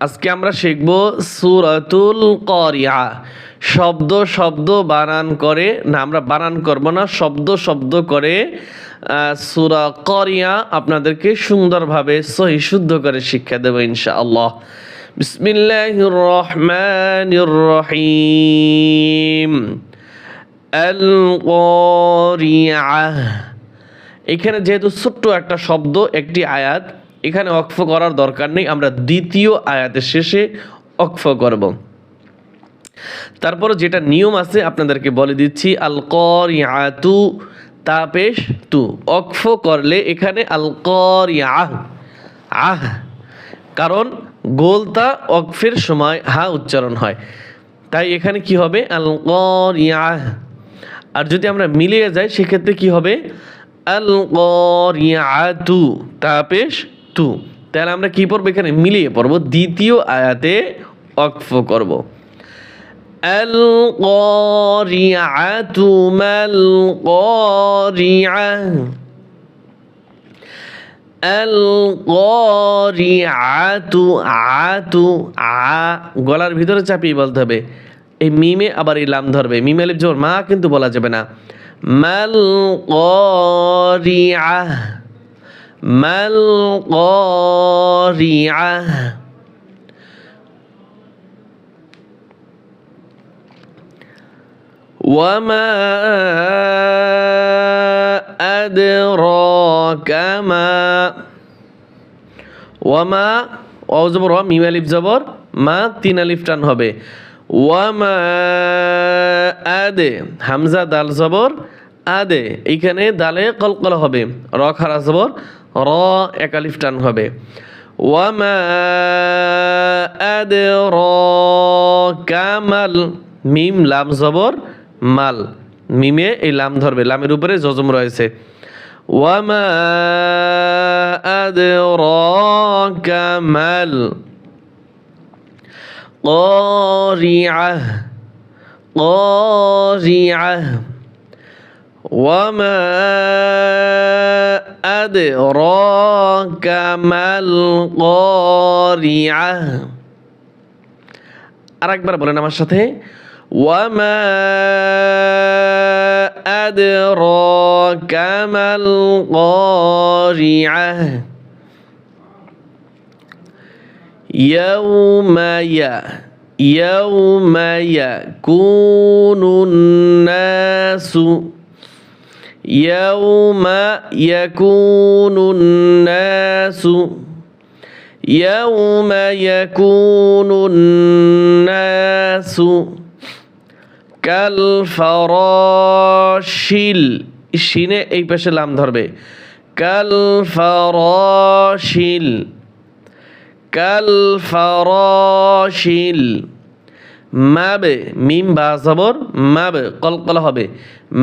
আজকে আমরা শিখব সুরাতুল করিয়া। শব্দ শব্দ বানান করে, না, আমরা বানান করব না, শব্দ শব্দ করে সুরা করিয়া আপনাদেরকে সুন্দরভাবে সহি, শুদ্ধ করে শিক্ষা দেবো ইনশাআল্লাহ। বিসমিল্লাহির রহমানির রহিম এখানে যেহেতু ছোট্ট একটা শব্দ, একটি আয়াত এখানে অক্ফ করার দরকার নেই, আমরা দ্বিতীয় আয়াতের শেষে অক্ফ করব। তারপর যেটা নিয়ম আছে, আপনাদেরকে বলে দিচ্ছি আল করিয়াতু তা পেশ তু অক্ফ করলে এখানে আল করিয়াহ আহ আহ কারণ গোলতা অক্ফের সময় হা উচ্চারণ হয়। তাই এখানে কি হবে? আল করিয়াহ আর যদি আমরা মিলিয়ে যাই, সেক্ষেত্রে কি হবে? আল করিয়াতু তা পেশ তু। তাহলে আমরা কি পড়ব এখানে? মিলিয়ে পড়ব। দ্বিতীয় আয়াতে অক্ফ করব। আ গলার ভিতরে চাপিয়ে বলতে হবে। এই মিমে আবার এই লাম ধরবে। মিমে জোর। মা কিন্তু বলা যাবে না। মাল করিয়া মাল করিয়া وما أدراك ما ওয়ামা অ জবর ওয়া মিম আলিফ জবর মা তিন আলিফ টান হবে ওয়ামা আদে হামজা দাল জবর আদে এইখানে দালে কলকল হবে র খারা জবর র এক আলিফ টান হবে ওয়ামা আদে র কামাল মিম লাম জবর মাল মিমে এই লাম ধরবে লামের উপরে জজম রয়েছে وما أدراك ما القارعة قارعة وما أدراك ما القارعة আরেকবার বলেন আমার সাথে وما أدراك ما القارعة يوم ي يوم يكون الناس يوم يكون الناس يوم يكون الناس কালফারশিল শিনে এই পাশে লাম ধরবে কালফারশিল কালফারশিল মাবে মিম বা জবর মাবে কলকল হবে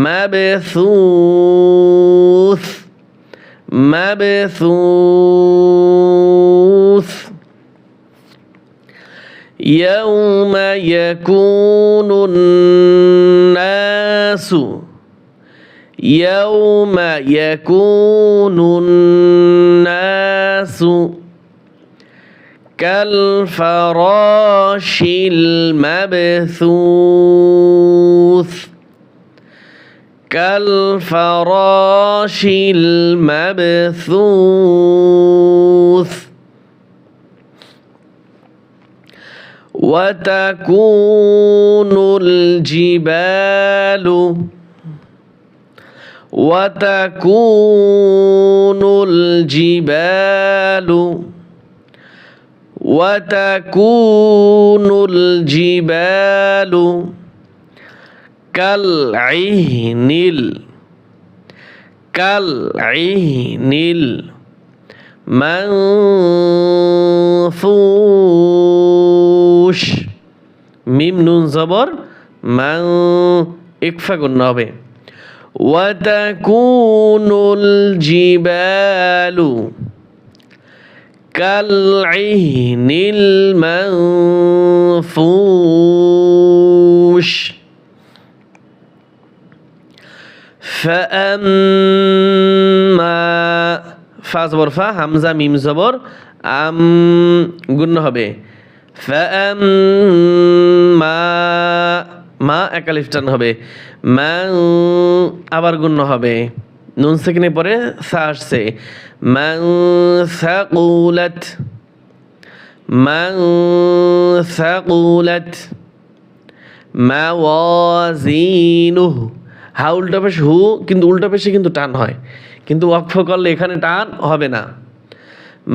মাবে সুস মাবে সুস يوم يكون الناس يوم يكون الناس كالفراش المبثوث. كالفراش المبثوث. وتكون الجبال وتكون الجبال وتكون الجبال كالعهن ال- كالعهن المنفوش মিম নুন জবর মাং ইকফা গুণ হবে وتكون الجبال كالعهن المنفوش فأما ফা জবর ফা হামজা মিম জবর আম গুণ হবে ফাম্মা মা একালিফ টান হবে মা আবার গুণ্য হবে নুন সেকেন্ডে পরে সা আসছে। মান সাকুলাত মান সাকুলাত, মাওয়াজিনুহ। হা উল্টা পেশে হু, কিন্তু উল্টা পেশে কিন্তু টান হয়। কিন্তু ওয়াকফ করলে এখানে টান হবে না।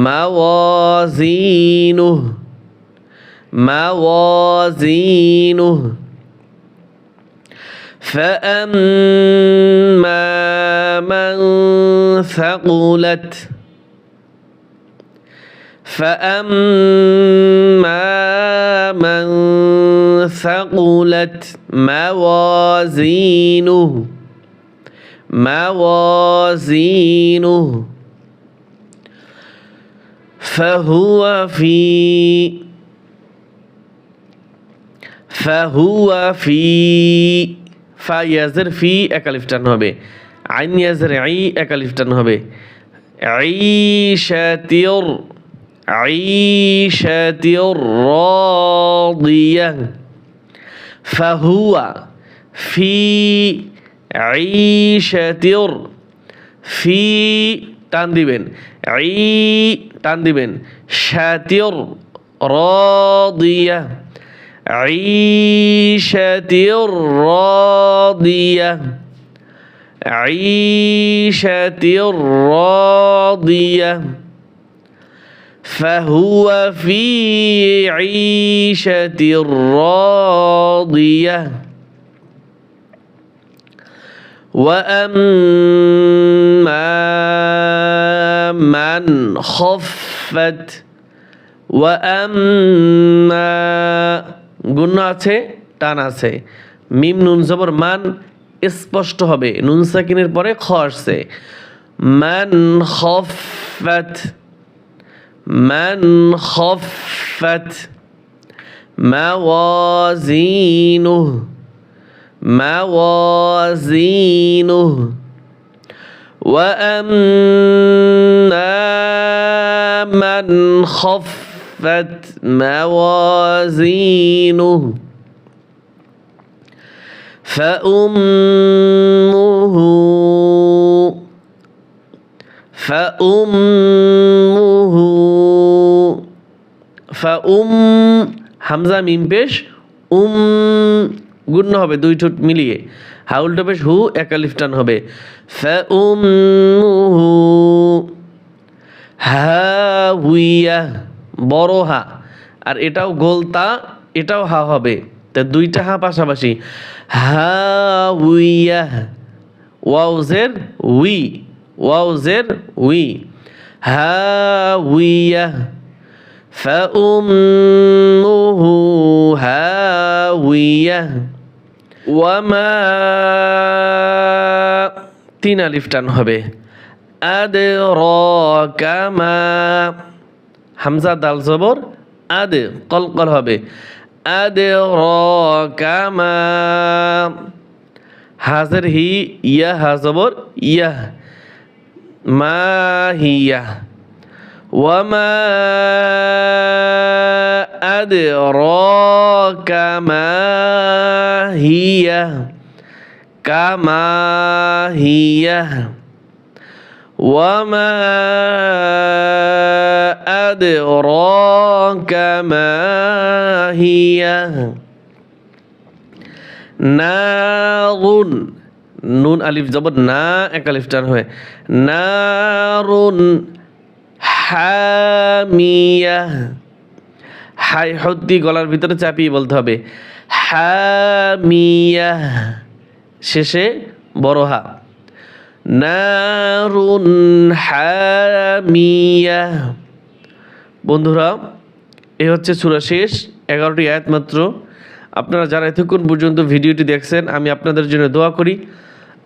মাওয়াজিনুহ মাওয়াজিনুহ। فأما من ثقلت فأما من ثقلت موازينه موازينه فهو في فهو في ফা ইয়াজের ফি একালিফটান হবে। আইন ইয়াজের আই একালিফ টান হবে। আইশাতির আইশাতির রাদিয়া। ফাহুয়া ফি আইশাতির ফি টান দিবেন। আই টান দিবেন। শাতির রাদিয়া। عيشة راضية. عيشة راضية. فهو في عيشة راضية. وأما من خفت وأما গুণ আছে টান আছে মিম নুন জবর মান স্পষ্ট হবে নুন সাকিনের পরে খ আসছে মান খফাত মান খফাত মাওয়াজিনুহ মাওয়াজিনুহ وأما من خفت موازينه فأمه فأمه فأم হামজা মিম পেশ উম গুণ হবে দুই ঠোঁট মিলিয়ে হাউলটা পেশ হু একালিফ টান হবে ফাউম্মুহু হাউইয়া বড় হা আর এটাও গোলতা এটাও হা হবে তা দুইটা হা পাশাপাশি হাউইয়া ওয়াউজের উই ওয়াউজের উই হাউইয়া فأمه هاوية وما তিন আলিফ টান হবে أدراك ما হামজা দাল জবর, আদে কলকল হবে। আদে র কামা হাজের হি, ইয়া হাজবর ইয়াহ মা হিয়া ওয়ামা আদে র কামা হিয়া কামা হিয়া وما أدراك ما هي نار নুন আলিফ জবর না এক আলিফ টান হয়ে নারুন হামিয়া হাই হদ্দি গলার ভিতরে চাপিয়ে বলতে হবে হামিয়া শেষে বড় হা নারুন হামিয়া। বন্ধুরা এ হচ্ছে সুরা শেষ, এগারোটি আয়াত মাত্র। আপনারা যারা এতক্ষণ পর্যন্ত ভিডিওটি দেখছেন, আমি আপনাদের জন্য দোয়া করি।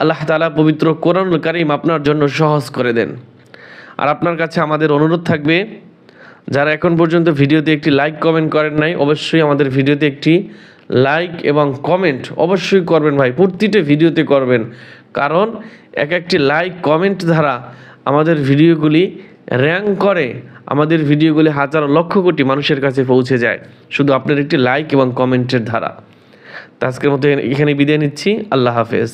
আল্লাহ তালা পবিত্র কোরআনুল কারিম আপনার জন্য সহজ করে দেন। আর আপনার কাছে আমাদের অনুরোধ থাকবে, যারা এখন পর্যন্ত ভিডিওতে একটি লাইক কমেন্ট করেন নাই, অবশ্যই আমাদের ভিডিওতে একটি লাইক এবং কমেন্ট অবশ্যই করবেন ভাই। প্রতিটা ভিডিওতে করবেন। কারণ এক একটি লাইক কমেন্ট দ্বারা আমাদের ভিডিওগুলি র্যাঙ্ক করে, আমাদের ভিডিওগুলি হাজার লক্ষ কোটি মানুষের কাছে পৌঁছে যায়। শুধু আপনার একটি লাইক এবং কমেন্টের ধারা। তো আজকের মতো এখানে বিদায় নিচ্ছি। আল্লাহ হাফেজ।